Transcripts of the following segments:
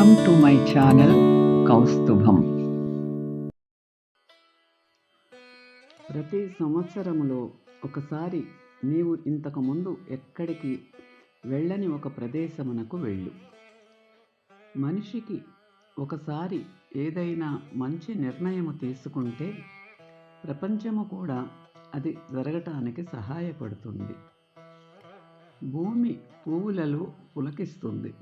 Welcome to my channel Kaustubham ప్రతి సంవత్సరములో ఒకసారి నీవు ఇంతకుముందు ఎక్కడికి వెళ్ళని ఒక ప్రదేశమునకు వెళ్ళు. మనిషికి ఒకసారి ఏదైనా మంచి నిర్ణయము తీసుకుంటే ప్రపంచము కూడా అది జరగటానికి సహాయపడుతుంది. భూమి పువ్వులలో పులకిస్తుంది.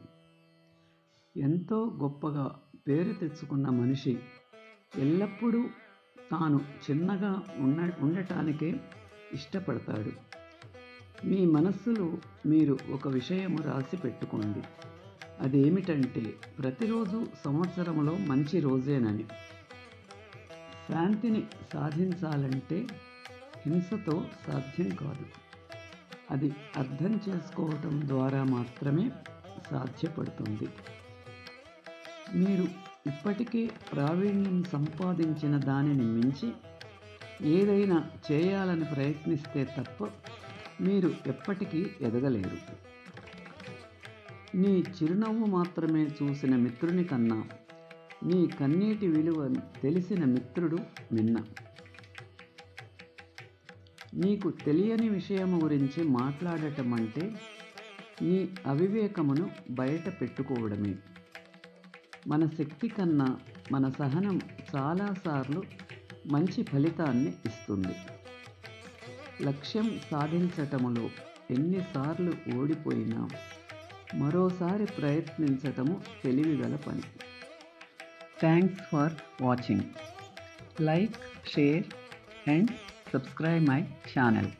ఎంతో గొప్పగా పేరు తెచ్చుకున్న మనిషి ఎల్లప్పుడూ తాను చిన్నగా ఉన్న ఉండటానికే ఇష్టపడతాడు. మీ మనస్సులో మీరు ఒక విషయము రాసి పెట్టుకోండి. అదేమిటంటే ప్రతిరోజు సంవత్సరంలో మంచి రోజేనని. శాంతిని సాధించాలంటే హింసతో సాధ్యం కాదు. అది అర్థం చేసుకోవటం ద్వారా మాత్రమే సాధ్యపడుతుంది. మీరు ఇప్పటికే ప్రావీణ్యం సంపాదించిన దానిని మించి ఏదైనా చేయాలని ప్రయత్నిస్తే తప్ప మీరు ఎప్పటికీ ఎదగలేరు. నీ చిరునవ్వు మాత్రమే చూసిన మిత్రుని కన్నా నీ కన్నీటి విలువ తెలిసిన మిత్రుడు మిన్న నీకు తెలియని విషయము గురించి మాట్లాడటం అంటే నీ అవివేకమును బయట పెట్టుకోవడమే. మన శక్తి కన్నా మన సహనం చాలాసార్లు మంచి ఫలితాన్ని ఇస్తుంది. లక్ష్యం సాధించటములో ఎన్నిసార్లు ఓడిపోయినా మరోసారి ప్రయత్నించటము తెలివిగల పని. Thanks for watching like share and subscribe my channel